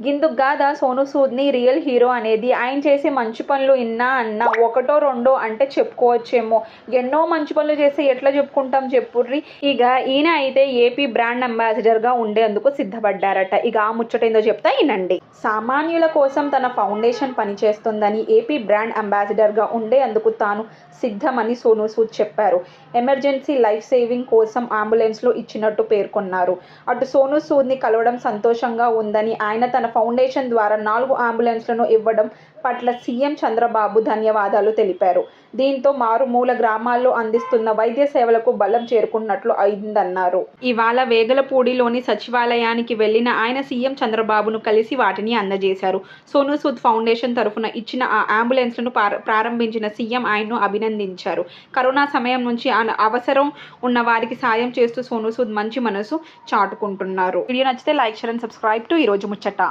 గిందుకు గాదా Sonu సూద్ని real hero అనేది? ఆయన చేసే మంచి పనులు ఇన్నా అన్నా ఒకటో రెండో అంటే చెప్పుకోవచ్చేమో. ఎన్నో మంచి పనులు చేస్తే ఎట్లా చెప్పుకుంటాం చెప్పుర్రి? ఇక ఈయన అయితే ఏపీ బ్రాండ్ అంబాసిడర్గా ఉండేందుకు సిద్ధపడ్డారట. ఇక ఆ ముచ్చటేందో చెప్తా ఈనండి సామాన్యుల కోసం తన ఫౌండేషన్ పనిచేస్తుందని ఏపీ బ్రాండ్ అంబాసిడర్గా ఉండేందుకు తాను సిద్ధమని సోను సూద్ చెప్పారు. ఎమర్జెన్సీ లైఫ్ సేవింగ్ కోసం అంబులెన్స్లో ఇచ్చినట్టు పేర్కొన్నారు. అటు సోను సూద్ని కలవడం సంతోషంగా ఉందని ఆయన తన ఫౌండేషన్ ద్వారా నాలుగు అంబులెన్స్లను ఇవ్వడం పట్ల సీఎం చంద్రబాబు ధన్యవాదాలు తెలిపారు. దీంతో మారుమూల గ్రామాల్లో అందిస్తున్న వైద్య సేవలకు బలం చేరుకున్నట్లు అయిందన్నారు. ఇవాళ వేగలపూడిలోని సచివాలయానికి వెళ్ళిన ఆయన సీఎం చంద్రబాబును కలిసి వాటిని అందజేశారు. సోను సూద్ ఫౌండేషన్ తరఫున ఇచ్చిన ఆ అంబులెన్స్లను ప్రారంభించిన సీఎం ఆయన్ను అభినందించారు. కరోనా సమయం నుంచి అవసరం ఉన్న వారికి సాయం చేస్తూ సోను సూద్ మంచి మనసు చాటుకుంటున్నారు. వీడియో నచ్చితే like share and subscribe to ఈ రోజు ముచ్చట.